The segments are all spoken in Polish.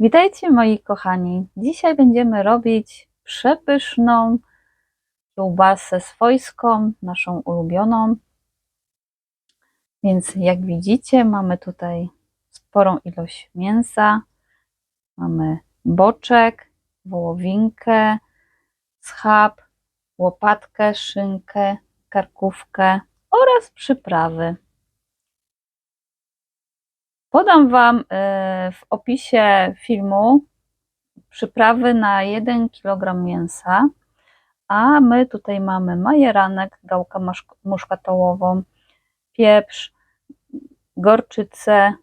Witajcie moi kochani. Dzisiaj będziemy robić przepyszną kiełbasę swojską, naszą ulubioną. Więc jak widzicie, mamy tutaj sporą ilość mięsa. Mamy boczek, wołowinkę, schab, łopatkę, szynkę, karkówkę oraz przyprawy. Podam Wam e, w opisie filmu przyprawy na 1 kg mięsa, a my tutaj mamy majeranek, gałkę muszkatołową, pieprz, gorczycę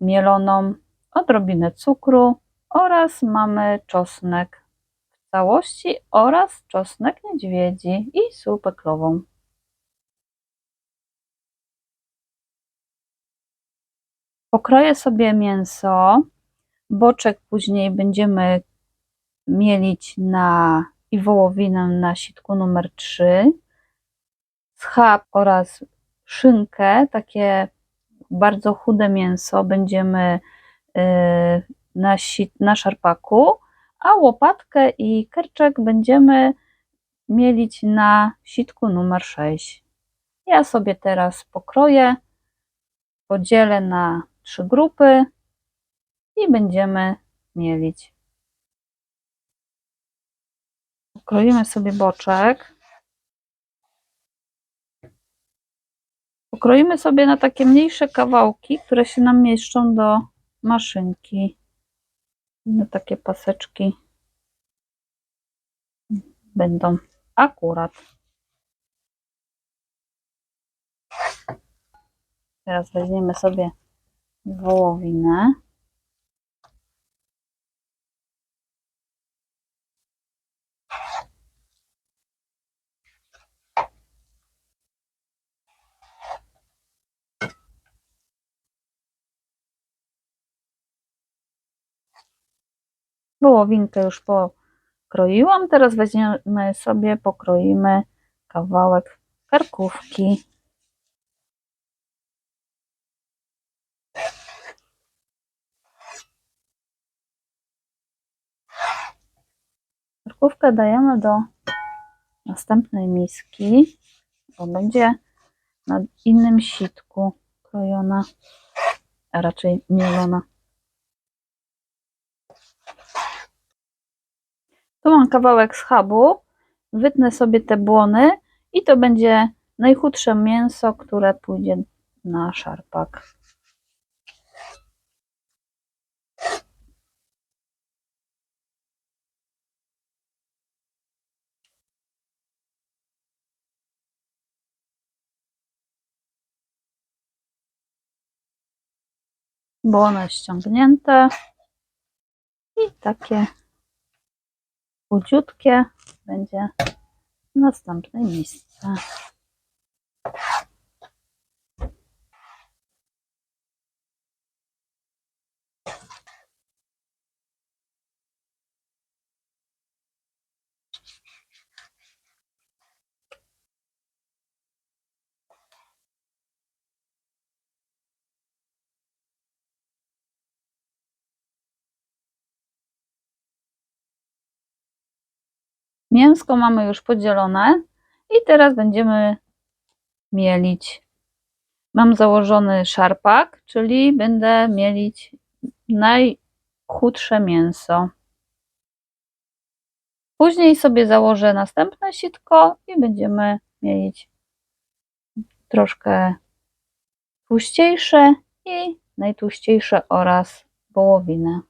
mieloną, odrobinę cukru oraz mamy czosnek w całości oraz czosnek niedźwiedzi i sól peklową. Pokroję sobie mięso. Boczek później będziemy mielić na i wołowinę na sitku numer 3. Schab oraz szynkę, takie bardzo chude mięso będziemy y, na, sit, na szarpaku, a łopatkę i kerczek będziemy mielić na sitku numer 6. Ja sobie teraz pokroję, podzielę na trzy grupy i będziemy mielić. Pokroimy sobie boczek. Pokroimy sobie na takie mniejsze kawałki, które się nam mieszczą do maszynki. Na takie paseczki będą akurat. Teraz weźmiemy sobie wołowinę. Wołowinkę już pokroiłam. Teraz weźmiemy sobie, pokroimy kawałek karkówki. Karkówkę dajemy do następnej miski, bo będzie na innym sitku krojona, a raczej mielona. Tu mam kawałek schabu, wytnę sobie te błony i to będzie najchudsze mięso, które pójdzie na szarpak. Błony ściągnięte i takie chudziutkie będzie w następnej misce. Mięsko mamy już podzielone i teraz będziemy mielić. Mam założony szarpak, czyli będę mielić najchudsze mięso. Później sobie założę następne sitko i będziemy mieć troszkę tłuściejsze i najtłuściejsze oraz wołowinę.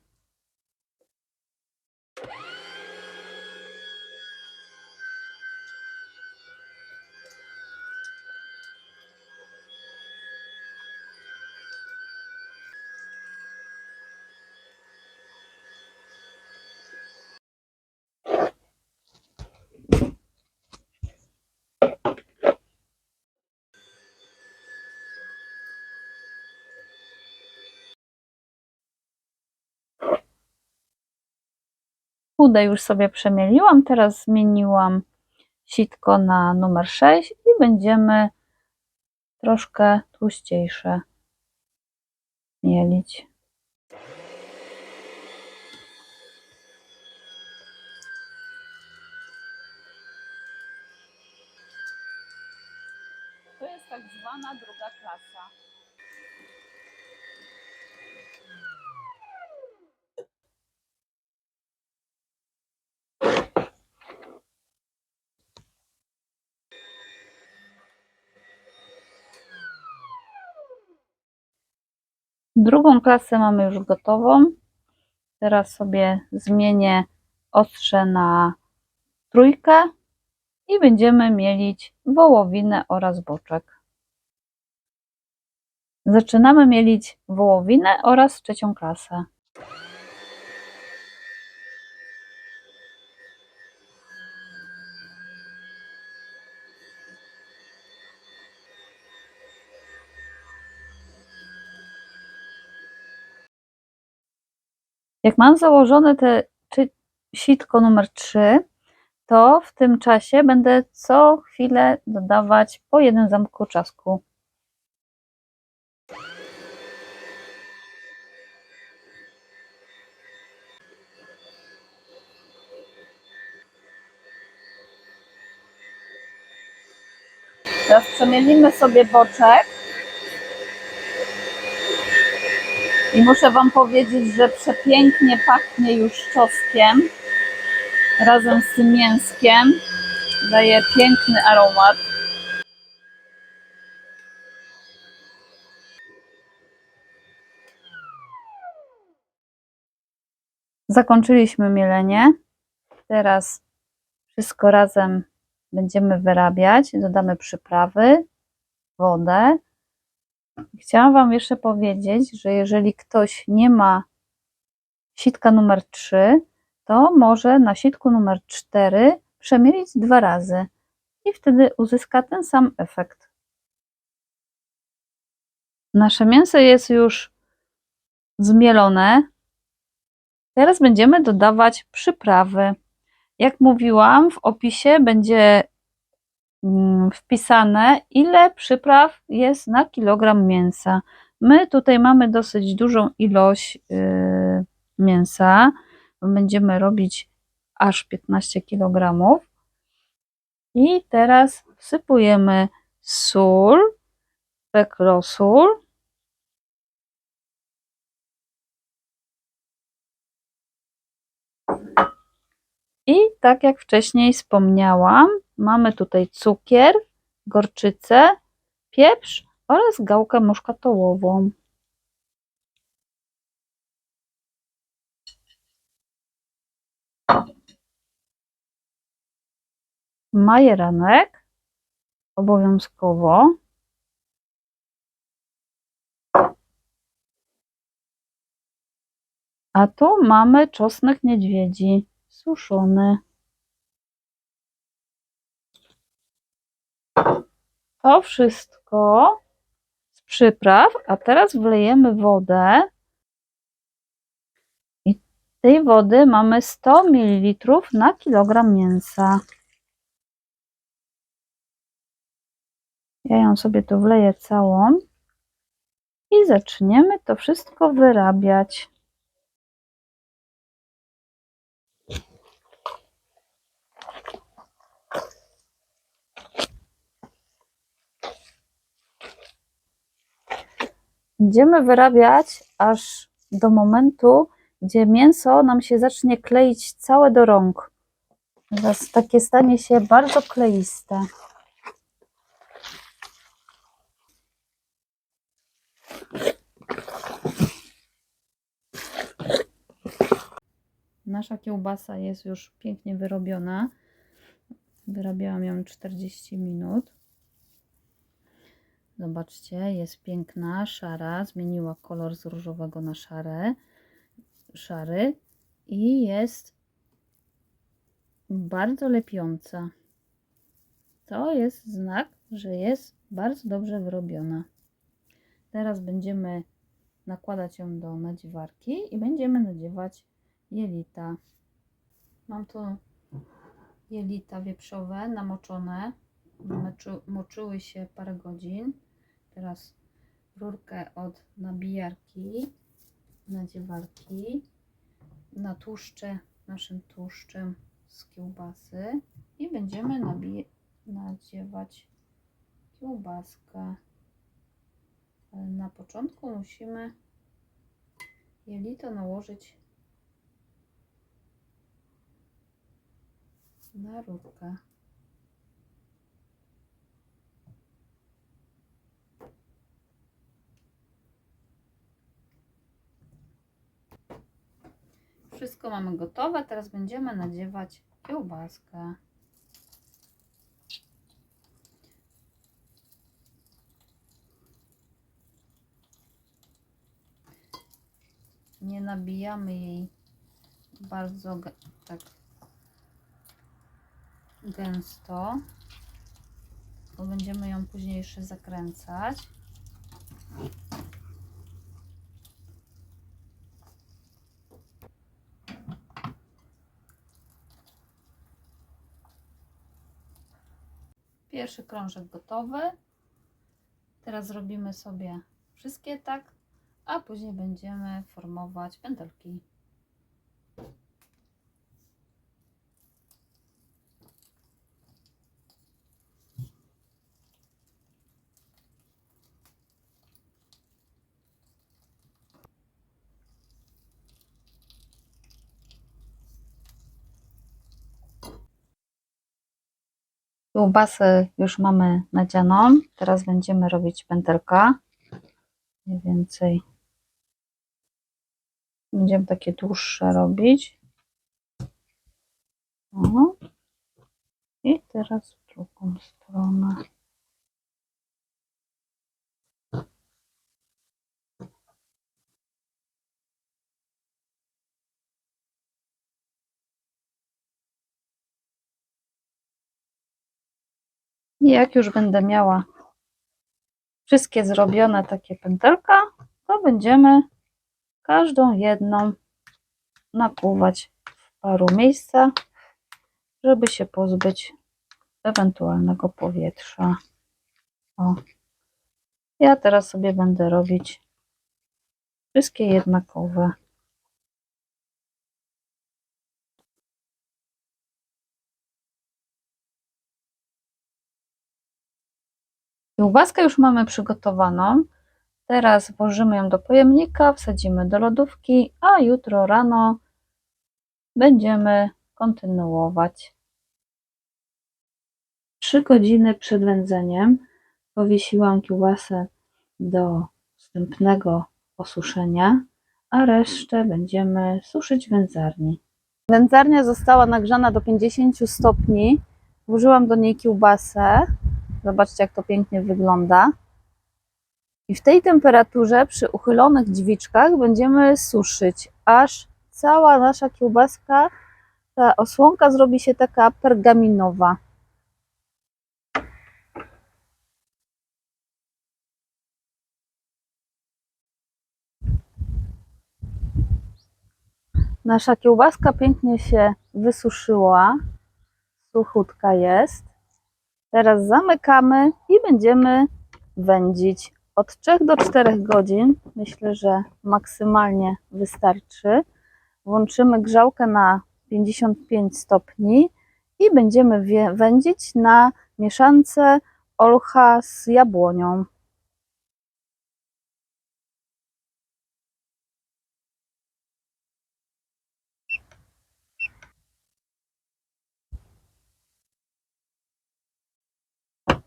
Chude już sobie przemieliłam, teraz zmieniłam sitko na numer 6 i będziemy troszkę tłuściejsze mielić. Drugą klasę mamy już gotową. Teraz sobie zmienię ostrze na trójkę i będziemy mielić wołowinę oraz boczek. Zaczynamy mielić wołowinę oraz trzecią klasę. Jak mam założone te czy sitko numer 3, to w tym czasie będę co chwilę dodawać po jednym zamku czasku. Teraz przemielimy sobie boczek. I muszę Wam powiedzieć, że przepięknie pachnie już czosnkiem razem z tym mięskiem. Daje piękny aromat. Zakończyliśmy mielenie. Teraz wszystko razem będziemy wyrabiać. Dodamy przyprawy, wodę. Chciałam Wam jeszcze powiedzieć, że jeżeli ktoś nie ma sitka numer 3, to może na sitku numer 4 przemielić dwa razy i wtedy uzyska ten sam efekt. Nasze mięso jest już zmielone. Teraz będziemy dodawać przyprawy. Jak mówiłam, w opisie będzie wpisane, ile przypraw jest na kilogram mięsa. My tutaj mamy dosyć dużą ilość yy, mięsa. Będziemy robić aż 15 kg. I teraz wsypujemy sól, pekrosól. I tak jak wcześniej wspomniałam, mamy tutaj cukier, gorczycę, pieprz oraz gałkę muszkatołową. Majeranek obowiązkowo. A tu mamy czosnek niedźwiedzi suszony. To wszystko z przypraw, a teraz wlejemy wodę. I tej wody mamy 100 ml na kilogram mięsa. Ja ją sobie tu wleję całą i zaczniemy to wszystko wyrabiać. Będziemy wyrabiać aż do momentu, gdzie mięso nam się zacznie kleić całe do rąk. Teraz takie stanie się bardzo kleiste. Nasza kiełbasa jest już pięknie wyrobiona. Wyrabiałam ją 40 minut. Zobaczcie, jest piękna, szara, zmieniła kolor z różowego na szare, szary i jest bardzo lepiąca. To jest znak, że jest bardzo dobrze wyrobiona. Teraz będziemy nakładać ją do nadziewarki i będziemy nadziewać jelita. Mam tu jelita wieprzowe namoczone, moczy, moczyły się parę godzin. Teraz rurkę od nabijarki, nadziewarki, natłuszczę naszym tłuszczem z kiełbasy i będziemy nadziewać kiełbaskę. Ale na początku musimy jelito nałożyć na rurkę. Wszystko mamy gotowe, teraz będziemy nadziewać kiełbaskę. Nie nabijamy jej bardzo tak gęsto, bo będziemy ją później jeszcze zakręcać. Pierwszy krążek gotowy. Teraz zrobimy sobie wszystkie tak, a później będziemy formować pętelki. Kiełbasę już mamy nadzianą. Teraz będziemy robić pętelka. Mniej więcej. Będziemy takie dłuższe robić. O. I teraz w drugą stronę. I jak już będę miała wszystkie zrobione takie pętelka, to będziemy każdą jedną nakuwać w paru miejsca, żeby się pozbyć ewentualnego powietrza. O. Ja teraz sobie będę robić wszystkie jednakowe. Kiełbaskę już mamy przygotowaną. Teraz włożymy ją do pojemnika, wsadzimy do lodówki, a jutro rano będziemy kontynuować. 3 godziny przed wędzeniem powiesiłam kiełbasę do wstępnego osuszenia, a resztę będziemy suszyć w wędzarni. Wędzarnia została nagrzana do 50 stopni. Włożyłam do niej kiełbasę. Zobaczcie, jak to pięknie wygląda. I w tej temperaturze przy uchylonych drzwiczkach będziemy suszyć, aż cała nasza kiełbaska, ta osłonka zrobi się taka pergaminowa. Nasza kiełbaska pięknie się wysuszyła, suchutka jest. Teraz zamykamy i będziemy wędzić od 3 do 4 godzin. Myślę, że maksymalnie wystarczy. Włączymy grzałkę na 55 stopni i będziemy wędzić na mieszance olcha z jabłonią.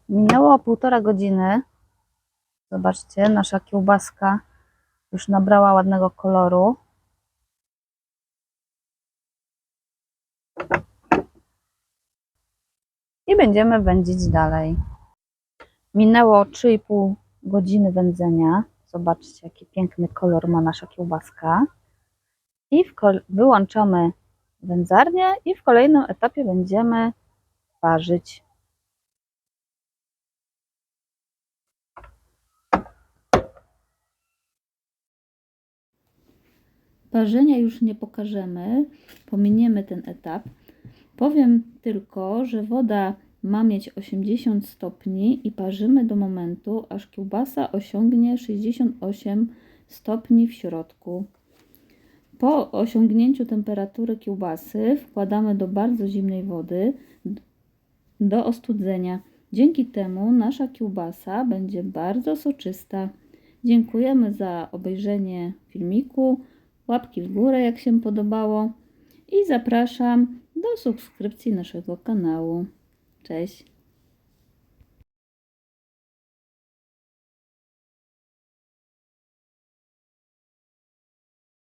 Minęło półtora godziny. Zobaczcie, nasza kiełbaska już nabrała ładnego koloru. I będziemy wędzić dalej. Minęło 3,5 godziny wędzenia. Zobaczcie, jaki piękny kolor ma nasza kiełbaska. I wyłączamy wędzarnię i w kolejnym etapie będziemy parzyć. Parzenia już nie pokażemy, pominiemy ten etap. Powiem tylko, że woda ma mieć 80 stopni i parzymy do momentu, aż kiełbasa osiągnie 68 stopni w środku. Po osiągnięciu temperatury kiełbasy wkładamy do bardzo zimnej wody do ostudzenia. Dzięki temu nasza kiełbasa będzie bardzo soczysta. Dziękujemy za obejrzenie filmiku. Łapki w górę, jak się podobało. I zapraszam do subskrypcji naszego kanału. Cześć!